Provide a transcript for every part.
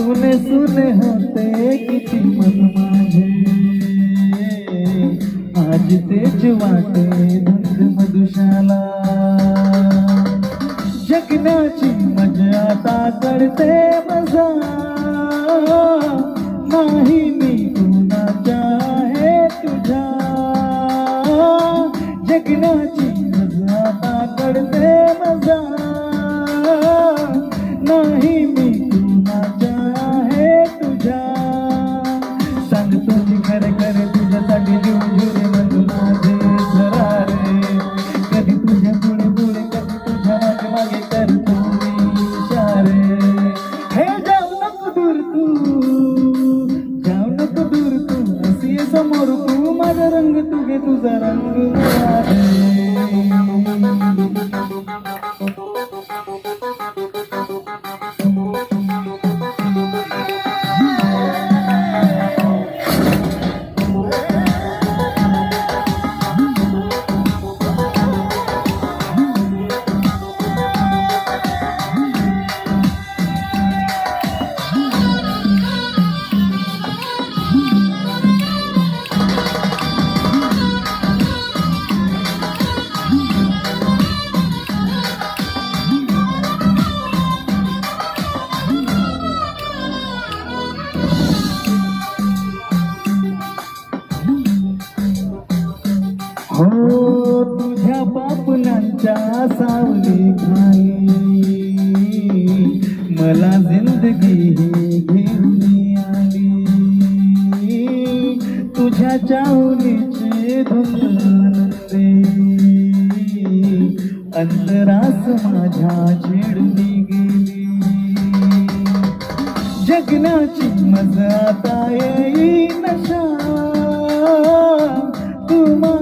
सुने सुने होते किती मन माझे आज तेच वाटे धंद मधुशाला. जगण्याची मजा आता कळते मजा नाही मी कुणाच्या आहे तुझ्या. जगण्याची मजा आता कळते मजा नाही सांगतो मी हो तुझ्या पापनांच्या सावली खाली मला जिंदगी घेऊन आली. तुझ्या चावलीचे धुंदे अंतरास माझ्या चिडली गेली. जगण्याची मजा आता येई नशा. तुम्हा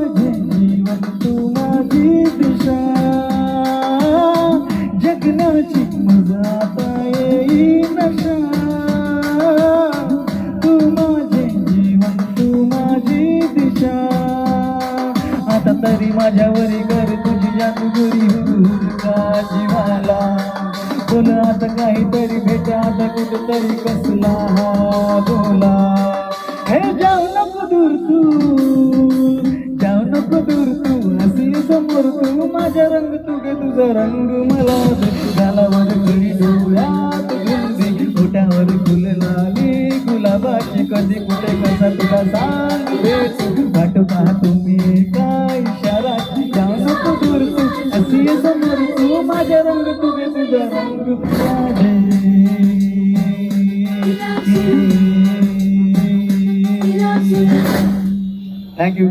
तरी माझ्यावरी कर तुझी जादूगरी हुर का जीवाला? बोल आता काहीतरी भेटा आता कुठेतरी कसला हा बोला. हे जाऊ नको दूर तू जाऊ नको दूर तू. हसी समोर तू माझ्या रंग तू तुझा रंग तुला सांग भेट वाट पहा तुम्ही काय इशारा जाऊ नको दूर तू हसी समोर तू माझ्या रंग तू गे तुझा रंग थँक्यू